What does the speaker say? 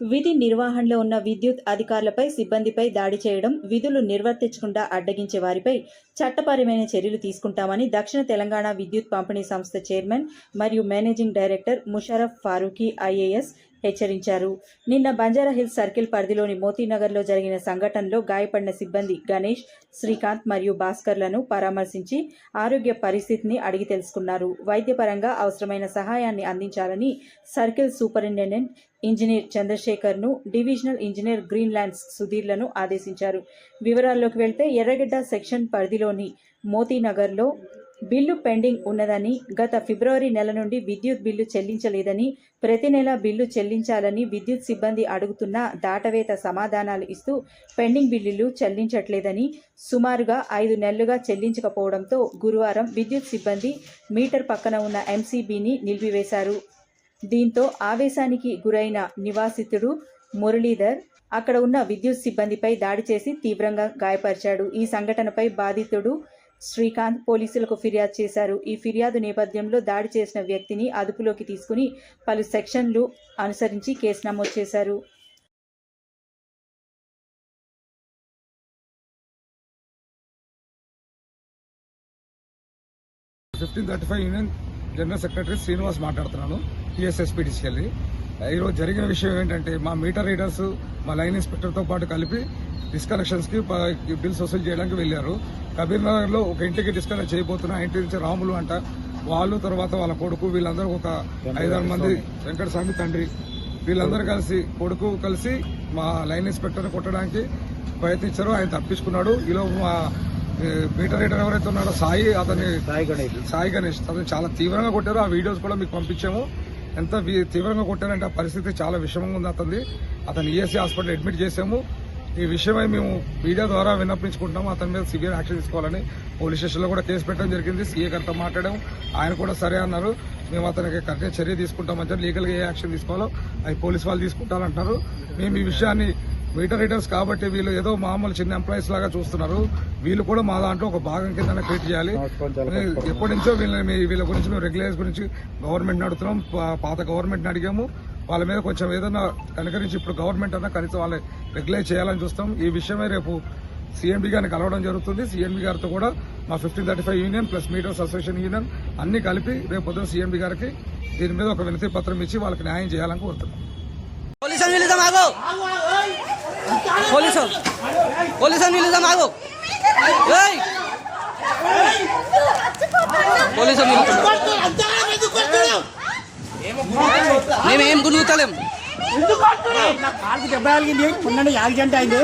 విధి నిర్వహణలో ఉన్న విద్యుత్ అధికారులపై సిబ్బందిపై దాడి చేయడం విధులు నిర్వర్తించకుండా అడ్డగించే వారిపై చట్టపరమైన చర్యలు తీసుకుంటామని దక్షిణ తెలంగాణ విద్యుత్ పంపిణీ సంస్థ చైర్మన్ మరియు managing director Musharraf Farooqui IAS హెచ్చరించారు. నిన్న బంజారాహిల్స్ సర్కిల్ పరిధిలోని మోతీనగర్లో జరిగిన సంఘటనలో గాయపడిన సిబ్బంది గణేష్ శ్రీకాంత్ మరియు భాస్కర్లను పరామర్శించి ఆరోగ్య పరిస్థితిని అడిగి తెలుసుకున్నారు. వైద్యపరంగా అవసరమైన సహాయాన్ని అందించాలని సర్కిల్ సూపరింటెండెంట్ ఇంజనీర్ చంద్రశేఖర్ను డివిజనల్ ఇంజనీర్ గ్రీన్ ల్యాండ్స్ సుధీర్లను ఆదేశించారు. వివరాల్లోకి వెళ్తే ఎర్రగడ్డ సెక్షన్ పరిధిలోని మోతీనగర్లో బిల్లు పెండింగ్ ఉన్నదని గత ఫిబ్రవరి నెల నుండి విద్యుత్ బిల్లు చెల్లించలేదని ప్రతి నెల బిల్లు చెల్లించాలని విద్యుత్ సిబ్బంది అడుగుతున్న దాటవేత సమాధానాలు ఇస్తూ పెండింగ్ బిల్లులు చెల్లించట్లేదని సుమారుగా ఐదు నెలలుగా చెల్లించకపోవడంతో గురువారం విద్యుత్ సిబ్బంది మీటర్ పక్కన ఉన్న ఎంసీబీని నిలిపివేశారు. దీంతో ఆవేశానికి గురైన నివాసితుడు మురళీధర్ అక్కడ ఉన్న విద్యుత్ సిబ్బందిపై దాడి చేసి తీవ్రంగా గాయపరిచాడు. ఈ సంఘటనపై బాధితుడు శ్రీకాంత్ పోలీసులకు ఫిర్యాదు చేశారు. ఈ ఫిర్యాదు నేపథ్యంలో దాడి చేసిన వ్యక్తిని అదుపులోకి తీసుకుని పలు సెక్షన్లు అనుసరించి కేసు నమోదు చేశారు. Fifteen thirty five union general secretary Srinivas మాట్లాడుతున్నాను. టీఎస్ఎస్పీడీసీఎల్ని ఈరోజు జరిగిన విషయం ఏంటంటే మా మీటర్ రీడర్స్ మా లైన్ ఇన్స్పెక్టర్తో పాటు కలిపి డిస్కనెక్షన్స్కి బిల్స్ వసూలు చేయడానికి వెళ్ళారు. కబీర్ నగర్లో ఒక ఇంటికి డిస్కనెక్ట్ చేయబోతున్న ఇంటి నుంచి రాములు అంట. వాళ్ళు తర్వాత వాళ్ళ కొడుకు వీళ్ళందరూ ఒక ఐదారు మంది వెంకటస్వామి తండ్రి. వీళ్ళందరూ కలిసి కొడుకు కలిసి మా లైన్ ఇన్స్పెక్టర్ని కొట్టడానికి ప్రయత్నించారు. ఆయన తప్పించుకున్నాడు. ఈలో మా మీటర్ రీడర్ ఎవరైతే ఉన్నారో సాయి అతని సాయి గణేష్. అతను చాలా తీవ్రంగా కొట్టారు. ఆ వీడియోస్ కూడా మీకు పంపించాము. ఎంత తీవ్రంగా కొట్టారంటే ఆ పరిస్థితి చాలా విషమంగా ఉంది అతనిది. అతను ఈఎస్సీ హాస్పిటల్ అడ్మిట్ చేసాము ఈ విషయమై మేము మీడియా ద్వారా విన్నపించుకుంటున్నాము. అతని మీద సివియర్ యాక్షన్ తీసుకోవాలని పోలీస్ స్టేషన్లో కూడా కేసు పెట్టడం జరిగింది. సీఏ గారితో మాట్లాడాము. ఆయన కూడా సరే అన్నారు. మేము అతనికి కరెక్ట్గా చర్య తీసుకుంటామని లీగల్గా ఏ యాక్షన్ తీసుకోవాలో అవి పోలీస్ వాళ్ళు తీసుకుంటారంటున్నారు మేము ఈ విషయాన్ని మీటర్ రీడర్స్ కాబట్టి వీళ్ళు ఏదో మామూలు చిన్న ఎంప్లాయీస్ లాగా చూస్తున్నారు. వీళ్ళు కూడా మా దాంట్లో ఒక భాగం కింద క్రియేట్ చేయాలి. ఎప్పటి నుంచో వీళ్ళని వీళ్ళ గురించి మేము రెగ్యులేషన్స్ గురించి గవర్నమెంట్ అడుగుతున్నాం. పా- పాత గవర్నమెంట్ అడిగాము. వాళ్ళ మీద కొంచెం ఏదైనా కనుకరించి ఇప్పుడు గవర్నమెంట్ అన్నా కనీసం వాళ్ళని రెగ్యులేట్ చేయాలని చూస్తాం. ఈ విషయమే రేపు సీఎంబీ గారిని కలవడం జరుగుతుంది. సీఎంబీ గారితో కూడా మా fifteen thirty five union plus meters association union అన్ని కలిపి రేపు పొద్దున సీఎంబీ గారికి దీని మీద ఒక వినతి పత్రం ఇచ్చి వాళ్ళకి న్యాయం చేయాలని కోరుతున్నాం. పోలీస్ పోలీసు పిలుద్దాం ఆగు! పోలీసు మేమేం గునుగుతలేం కాలుకి దెబ్బ తగిలింది మొన్న యాక్సిడెంట్ అయింది?